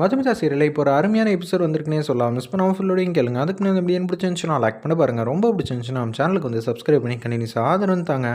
மதுமிதா சீரியலில் இப்போ ஒரு அருமையான எபிசோட் வந்திருக்குனே சொல்லலாம். மிஸ் பண்ணாமல் ஃபுல்லோடையும் கேளுங்க. அதுக்கு நான் எப்படி பிடிச்சிருந்துச்சுன்னா லைக் பண்ண பாருங்கள் ரொம்ப பிடிச்சிருந்துச்சுன்னா நம்ம சேனலுக்கு வந்து சப்ஸ்கிரைப் பண்ணி கண்டினியூஸ் ஆதரவு தாங்க.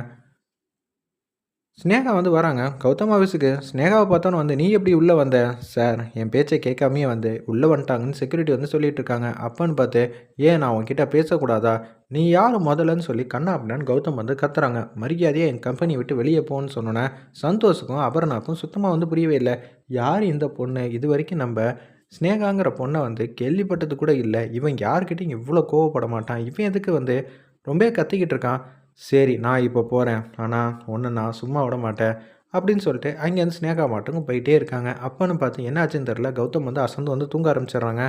ஸ்னேகா வந்து வராங்க. கௌதம் ஆஃபீஸுக்கு ஸ்னேகாவை பார்த்தோன்னு வந்து நீ எப்படி உள்ளே வந்த? சார் என் பேச்சை கேட்காமையே வந்து உள்ளே வந்துட்டாங்கன்னு செக்யூரிட்டி வந்து சொல்லிட்டு இருக்காங்க. அப்பன்னு பார்த்து ஏன் நான் உன்கிட்ட பேசக்கூடாதா? நீ யார் முதல்லன்னு சொல்லி கண்ணா அப்படின்னு கௌதம் வந்து கத்துறாங்க. மரியாதையாக என் கம்பெனி விட்டு வெளியே போன்னு சொன்னோன்னே சந்தோஷுக்கும் அபர்ணாக்கும் சுத்தமாக வந்து புரியவே இல்லை. யார் இந்த பொண்ணு? இது வரைக்கும் நம்ம ஸ்னேகாங்கிற பொண்ணை வந்து கேள்விப்பட்டது கூட இல்லை. இவன் யார்கிட்டையும் இவ்வளோ கோவப்பட மாட்டான். இவன் எதுக்கு வந்து ரொம்ப கத்திக்கிட்டு இருக்கான். சரி நான் இப்போ போகிறேன் ஆனால் ஒன்று நான் சும்மா விட மாட்டேன் அப்படின்னு சொல்லிட்டு அங்கேருந்து ஸ்னேகா மாட்டுக்கும் போயிட்டே இருக்காங்க. அப்பன்னு பார்த்து என்ன ஆச்சுன்னு தெரில கௌதம் வந்து அசந்து வந்து தூங்க ஆரம்பிச்சிடுறாங்க.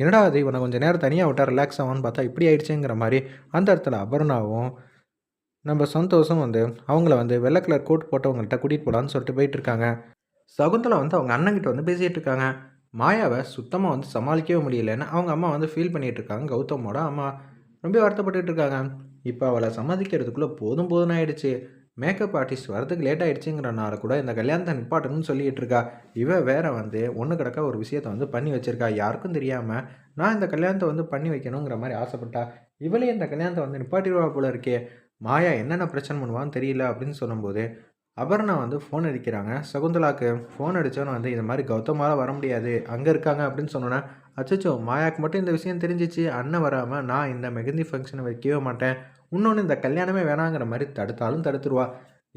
என்னடா அது? இவனை கொஞ்சம் நேரம் தனியாக விட்டா ரிலாக்ஸ் ஆகும்னு பார்த்தா இப்படி ஆயிடுச்சுங்கிற மாதிரி அந்த இடத்துல அபர்ணாவும் நம்ம சந்தோஷம் வந்து அவங்கள வந்து வெள்ளை கலர் கோட் போட்டவங்கள்ட்ட கூட்டிகிட்டு போகலான்னு சொல்லிட்டு போயிட்டு இருக்காங்க. சகுந்தலா வந்து அவங்க அண்ணன்கிட்ட வந்து பேசிகிட்டு இருக்காங்க. மாயாவை சுத்தமாக வந்து சமாளிக்கவே முடியலன்னு அவங்க அம்மா வந்து ஃபீல் பண்ணிகிட்டு இருக்காங்க. கௌதமோட அம்மா ரொம்ப வருத்தப்பட்டுட்டு இருக்காங்க. இப்போ அவளை சம்மதிக்கிறதுக்குள்ளே போதும் போதும் ஆயிடுச்சு. மேக்கப் ஆர்டிஸ்ட் வரதுக்கு லேட் ஆகிடுச்சிங்கிறனால கூட இந்த கல்யாணத்தை நிப்பாட்டணும்னு சொல்லிட்டு இருக்கா. இவ வேற வந்து ஒன்று கிடக்க ஒரு விஷயத்தை வந்து பண்ணி வச்சிருக்கா. யாருக்கும் தெரியாமல் நான் இந்த கல்யாணத்தை வந்து பண்ணி வைக்கணுங்கிற மாதிரி ஆசைப்பட்டா இவளே இந்த கல்யாணத்தை வந்து நிப்பாட்டிடுவா போல இருக்கே. மாயா என்னென்ன பிரச்சனை பண்ணுவான்னு தெரியல அப்படின்னு சொல்லும்போது அபர்ணா வந்து ஃபோன் அடிக்கிறாங்க. சகுந்தலாவுக்கு ஃபோன் அடித்தோன்னு வந்து இந்த மாதிரி கௌதமால் வர முடியாது. அங்கே இருக்காங்க அப்படின்னு சொன்னோன்னே அச்சச்சோ மாயாக்கு மட்டும் இந்த விஷயம் தெரிஞ்சிச்சு. அண்ணன் வராமல் நான் இந்த மெகந்தி ஃபங்க்ஷனை வைக்கவே மாட்டேன். இன்னொன்று இந்த கல்யாணமே வேணாங்கிற மாதிரி தடுத்தாலும் தடுத்துருவா.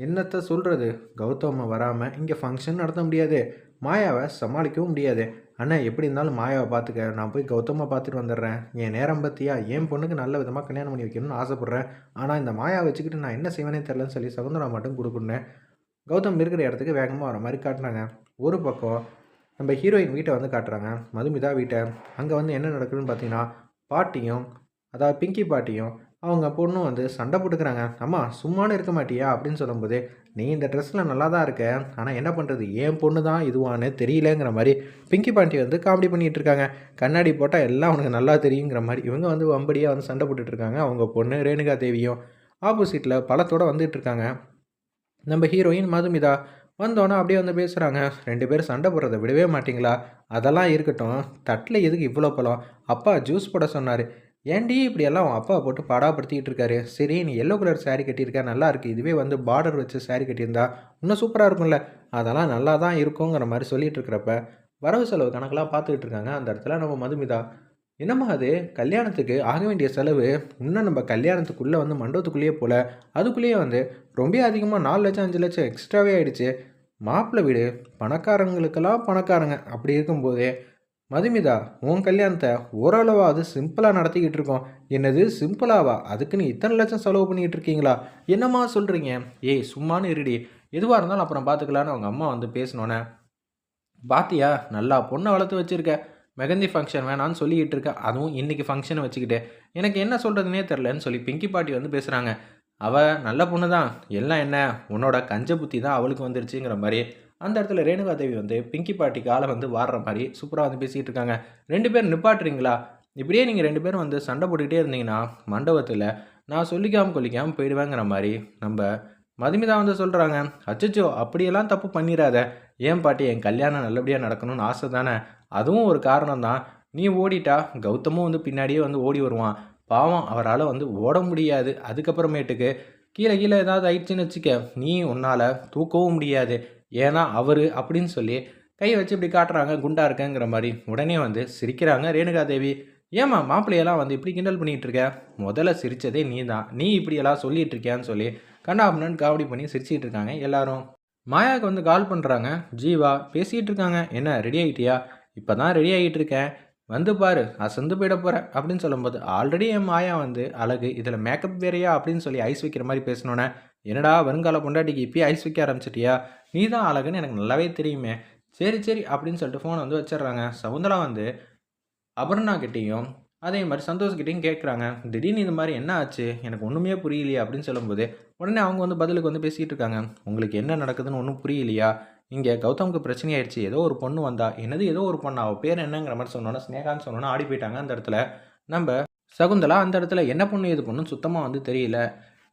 என்னத்தை சொல்கிறது கௌதம வராமல் இங்கே ஃபங்க்ஷன் நடத்த முடியாது. மாயாவை சமாளிக்கவும் முடியாது. அண்ணன் எப்படி இருந்தாலும் மாயாவை பார்த்துக்க நான் போய் கௌதமாக பார்த்துட்டு வந்துடுறேன். என் நேரம் பற்றியா என் பொண்ணுக்கு நல்ல விதமாக கல்யாணம் பண்ணி வைக்கணும்னு ஆசைப்பட்றேன். ஆனால் இந்த மாயா வச்சுக்கிட்டு நான் என்ன செய்வேனே தெரிலன்னு சொல்லி சகுந்தரா மட்டும் கொடுக்குன்னேன் கௌதம் இருக்கிற இடத்துக்கு வேகமாக வர மாதிரி காட்டினாங்க ஒரு பக்கம் நம்ம ஹீரோயின் வீட்டை வந்து காட்டுறாங்க. மதுமிதா வீட்டை. அங்கே வந்து என்ன நடக்குதுன்னு பார்த்தீங்கன்னா பாட்டியும் அதாவது பிங்கி பாட்டியும் அவங்க பொண்ணும் வந்து சண்டை போட்டுக்கிறாங்க. அம்மா சும்மானு இருக்க மாட்டியா? அப்படின்னு சொல்லும்போது நீ இந்த ட்ரெஸ்ஸில் நல்லா தான் இருக்க. ஆனால் என்ன பண்ணுறது என் பொண்ணு தான் இதுவான்னு தெரியலங்கிற மாதிரி பிங்கி பாண்டி வந்து காமெடி பண்ணிகிட்டு இருக்காங்க கண்ணாடி போட்டால் எல்லாம் அவனுக்கு நல்லா தெரியுங்கிற மாதிரி இவங்க வந்து வம்படியாக வந்து சண்டை போட்டுட்ருக்காங்க அவங்க பொண்ணு ரேணுகா தேவியும். ஆப்போசிட்டில் பழத்தோடு வந்துட்டு இருக்காங்க நம்ம ஹீரோயின் மதுமிதா வந்தோன்னே அப்படியே வந்து பேசுகிறாங்க ரெண்டு பேரும் சண்டை போடுறத விடவே மாட்டிங்களா? அதெல்லாம் இருக்கட்டும். தட்டில் எதுக்கு இவ்வளோ பழம்? அப்பா ஜூஸ் போட சொன்னார். ஏன்டி இப்படியெல்லாம் அவன் அப்பா போட்டு படாப்படுத்திக்கிட்டு இருக்காரு? சரி நீ எல்லோ கலர் சாரீ கட்டியிருக்கா? நல்லா இருக்குது இதுவே வந்து பார்டர் வச்சு சாரீ கட்டியிருந்தா இன்னும் சூப்பராக இருக்கும்ல. அதெல்லாம் நல்லா தான் இருக்குங்கிற மாதிரி சொல்லிட்டு இருக்கிறப்ப வரவு செலவு கணக்கெல்லாம் பார்த்துக்கிட்டு இருக்காங்க அந்த இடத்துல நம்ம மதுமிதா. என்னம்மா அது? கல்யாணத்துக்கு ஆக வேண்டிய செலவு இன்னும் நம்ம கல்யாணத்துக்குள்ளே வந்து மண்டபத்துக்குள்ளேயே போல. அதுக்குள்ளேயே வந்து ரொம்ப அதிகமாக நாலு லட்சம் அஞ்சு லட்சம் எக்ஸ்ட்ராவே ஆயிடுச்சு. மாப்பிள்ளை வீடு பணக்காரங்களுக்கெல்லாம் பணக்காரங்க. அப்படி இருக்கும்போதே மதுமிதா உன் கல்யாணத்தை ஓரளவாவது சிம்பிளாக நடத்திக்கிட்டு இருக்கோம். என்னது சிம்பிளாவா அதுக்குன்னு இத்தனை லட்சம் செலவு பண்ணிக்கிட்டு இருக்கீங்களா? என்னம்மா சொல்கிறீங்க ஏய் சும்மானு இருடி. எதுவாக இருந்தாலும் அப்புறம் பார்த்துக்கலான்னு அவங்க அம்மா வந்து பேசினோன்னே பாத்தியா நல்லா பொண்ணை வளர்த்து வச்சுருக்க. மெகந்தி ஃபங்க்ஷன் வேணான்னு சொல்லிக்கிட்டு இருக்க. அதுவும் இன்றைக்கி ஃபங்க்ஷனை வச்சுக்கிட்டு. எனக்கு என்ன சொல்கிறதுனே தெரிலன்னு சொல்லி பிங்கி பாட்டி வந்து பேசுகிறாங்க அவள் நல்ல பொண்ணு தான் எல்லாம் என்ன? உன்னோட கஞ்ச புத்தி தான் அவளுக்கு வந்துருச்சுங்கிற மாதிரி. அந்த இடத்துல ரேணுகா தேவி வந்து பிங்கி பாட்டி காலை வந்து வாடுற மாதிரி சூப்பராக வந்து பேசிகிட்டு இருக்காங்க. ரெண்டு பேரும் நிப்பாட்டுறீங்களா? இப்படியே நீங்கள் ரெண்டு பேரும் வந்து சண்டை போட்டுக்கிட்டே இருந்தீங்கன்னா மண்டபத்தில் நான் சொல்லிக்காமல் கொல்லிக்காமல் போயிடுவேங்கிற மாதிரி நம்ம மதுமிதா வந்து சொல்கிறாங்க அச்சச்சோ அப்படியெல்லாம் தப்பு பண்ணிடாத ஏன் பாட்டி என் கல்யாணம் நல்லபடியாக நடக்கணும்னு ஆசை தானே? அதுவும் ஒரு காரணம் தான். நீ ஓடிட்டா கௌதமும் வந்து பின்னாடியே வந்து ஓடி வருவான். பாவம் அவரால் வந்து ஓட முடியாது. அதுக்கப்புறமேட்டுக்கு கீழே கீழே ஏதாவது ஆயிடுச்சுன்னு வச்சுக்க நீ உன்னால் தூக்கவும் முடியாது. ஏன்னா அவர் அப்படின்னு சொல்லி கையை வச்சு இப்படி காட்டுறாங்க குண்டா இருக்கங்கிற மாதிரி உடனே வந்து சிரிக்கிறாங்க. ரேணுகா தேவி ஏமா மாப்பிள்ளையெல்லாம் வந்து இப்படி கிண்டல் பண்ணிகிட்டு இருக்க? முதல்ல சிரித்ததே நீ தான் நீ இப்படியெல்லாம் சொல்லிட்டு இருக்கியான்னு சொல்லி கண்ணாபுனன் காவடி பண்ணி சிரிச்சிட்டு இருக்காங்க எல்லாரும். மாயாவுக்கு வந்து கால் பண்ணுறாங்க ஜீவா பேசிகிட்டு இருக்காங்க. என்ன ரெடி ஆகிட்டியா இப்போ தான் ரெடி ஆகிட்டு இருக்கேன். வந்து பாரு அசந்து போயிட போகிறேன் அப்படின்னு சொல்லும்போது ஆல்ரெடி என் மாயா வந்து அழகு இதில் மேக்கப் வேறையா? அப்படின்னு சொல்லி ஐஸ் வைக்கிற மாதிரி பேசினோன்னே என்னடா வருங்கால பொண்டாட்டிக்கு இப்பயே ஐஸ் வைக்க ஆரம்பிச்சிட்டியா? நீ தான் அழகுன்னு எனக்கு நல்லாவே தெரியுமே. சரி சரி அப்படின்னு சொல்லிட்டு ஃபோனை வந்து வச்சிடுறாங்க. சவுந்தரா வந்து அபர்ணா கிட்டேயும் அதே மாதிரி சந்தோஷ்கிட்டையும் கேட்குறாங்க திடீர்னு இந்த மாதிரி என்ன ஆச்சு? எனக்கு ஒன்றுமே புரியலையா அப்படின்னு சொல்லும்போது உடனே அவங்க வந்து பதிலுக்கு வந்து பேசிகிட்டு இருக்காங்க. உங்களுக்கு என்ன நடக்குதுன்னு ஒன்றும் புரியலையா? இங்கே கௌதமுக்கு பிரச்சனை ஆயிடுச்சு ஏதோ ஒரு பொண்ணு வந்தா. என்னது ஏதோ ஒரு பொண்ணு? அவள் பேர் என்னங்கிற மாதிரி சொன்னோன்னா ஸ்னேகான்னு சொன்னோன்னா ஆடி போயிட்டாங்க அந்த இடத்துல. நம்ம சகுந்தலா அந்த இடத்துல என்ன பொண்ணு எது பொண்ணுன்னு சுத்தமாக வந்து தெரியல.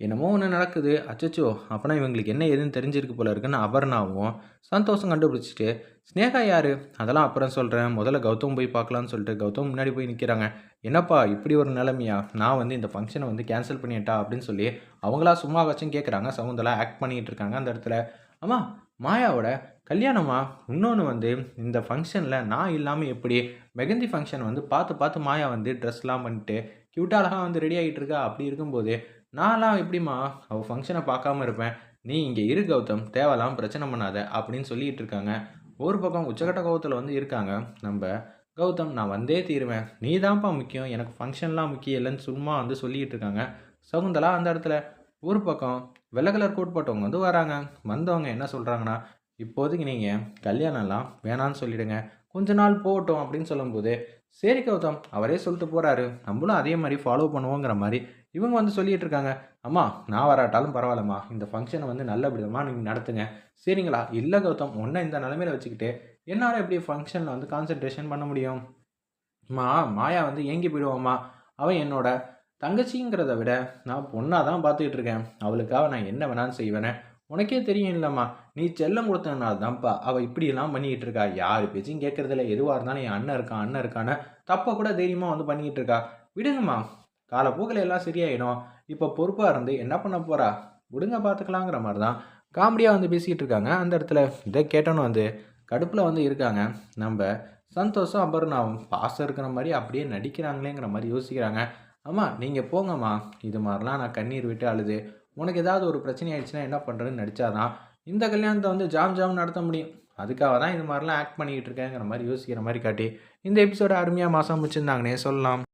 என்னமோ ஒன்று நடக்குது. அச்சச்சோ அப்போனா இவங்களுக்கு என்ன ஏதுன்னு தெரிஞ்சிருக்கு போல இருக்குன்னு அபர்ணாவும் சந்தோஷம் கண்டுபிடிச்சிட்டு ஸ்னேகா யாரு? அதெல்லாம் அப்புறம் சொல்கிறேன் முதல்ல கௌதம் போய் பார்க்கலான்னு சொல்லிட்டு கௌதம் முன்னாடி போய் நிற்கிறாங்க என்னப்பா இப்படி ஒரு நிலைமையா? நான் வந்து இந்த ஃபங்க்ஷனை வந்து கேன்சல் பண்ணிட்டா? அப்படின்னு சொல்லி அவங்களா சும்மா வச்சும் கேட்குறாங்க சவுந்தலா ஆக்ட் பண்ணிகிட்டு இருக்காங்க அந்த இடத்துல. அம்மா மாயாவோட கல்யாணமா? இன்னொன்று வந்து இந்த ஃபங்க்ஷனில் நான் இல்லாமல் எப்படி மெகந்தி ஃபங்க்ஷன் வந்து பார்த்து பார்த்து மாயா வந்து ட்ரெஸ்லாம் பண்ணிட்டு க்யூட்டாக அழகாக வந்து ரெடி ஆகிட்டு இருக்கா? அப்படி இருக்கும்போது நான்லாம் எப்படிம்மா அவள் ஃபங்க்ஷனை பார்க்காம இருப்பேன். நீ இங்கே இரு கௌதம். தேவலாம் பிரச்சனை பண்ணாத அப்படின்னு சொல்லிட்டு இருக்காங்க. ஒரு பக்கம் உச்சக்கட்ட கோபத்தில் வந்து இருக்காங்க. நம்ம கௌதம் நான் வந்தே தீருவேன். நீ தான்ப்பா முக்கியம். எனக்கு ஃபங்க்ஷன்லாம் முக்கியம் இல்லைன்னு சும்மா வந்து சொல்லிட்டு இருக்காங்க. சகுந்தலா அந்த இடத்துல ஒரு பக்கம் வெள்ளை கலர் கோட் போட்டவங்க வந்து வராங்க. வந்தவங்க என்ன சொல்கிறாங்கன்னா இப்போதைக்கு நீங்கள் கல்யாணம்லாம் வேணான்னு சொல்லிடுங்க. கொஞ்ச நாள் போகட்டும் அப்படின்னு சொல்லும்போது சரி கௌதம் அவரே சொல்லிட்டு போகிறாரு நம்மளும் அதே மாதிரி ஃபாலோ பண்ணுவோங்கிற மாதிரி இவங்க வந்து சொல்லிட்டு இருக்காங்க அம்மா நான் வராட்டாலும் பரவாயில்லம்மா. இந்த ஃபங்க்ஷனை வந்து நல்லபடியாக நீங்கள் நடத்துங்க. சரிங்களா? இல்லை கௌதம் ஒன்றை இந்த நிலமையில வச்சுக்கிட்டு என்னால் எப்படி ஃபங்க்ஷனில் வந்து கான்சன்ட்ரேஷன் பண்ண முடியும்? மா மாயா வந்து ஏங்கி போயிடுவாம்மா. அவன் என்னோட தங்கச்சிங்கிறத விட நான் பொண்ணாக தான் பார்த்துக்கிட்டு இருக்கேன் அவளுக்காக நான் என்ன வேணாலும் செய்வேனே. உனக்கே தெரியும் இல்லைம்மா. நீ செல்லம் கொடுத்தனால தான்ப்பா அவள் இப்படியெல்லாம் பண்ணிக்கிட்டு இருக்கா யார் பேச்சும் கேட்குறதில்ல. எதுவாக இருந்தாலும் என் அண்ணன் இருக்கான் அண்ணன் இருக்கான்னு தப்பை கூட தைரியமாக வந்து பண்ணிக்கிட்டு இருக்கா விடுங்கம்மா. காலப்போக்கில் எல்லாம் சரியாயிடும். இப்போ பொறுப்பாக இருந்து என்ன பண்ண போகிறா விடுங்க பார்த்துக்கலாங்கிற மாதிரி தான் காமெடியாக வந்து பேசிக்கிட்டு இருக்காங்க. அந்த இடத்துல இதை கேட்டோன்னு வந்து கடுப்பில் வந்து இருக்காங்க. நம்ம சந்தோஷம் அபர்ணாவும் பாசம் இருக்கிற மாதிரி அப்படியே நடிக்கிறாங்களேங்கிற மாதிரி யோசிக்கிறாங்க. ஆமாம் நீங்கள் போங்கம்மா. இது மாதிரிலாம் நான் கண்ணீர் விட்டு அழுது. உனக்கு ஏதாவது ஒரு பிரச்சனை ஆயிடுச்சுன்னா என்ன பண்ணுறதுன்னு நடித்தாதான் இந்த கல்யாணத்தை வந்து ஜாம் ஜாம் நடத்த முடியும். அதுக்காக தான் இது மாதிரிலாம் ஆக்ட் பண்ணிக்கிட்டு இருக்கேங்கிற மாதிரி யோசிக்கிற மாதிரி காட்டி இந்த எபிசோட அருமையாக மாதம் முடிச்சிருந்தாங்கன்னே சொல்லலாம்.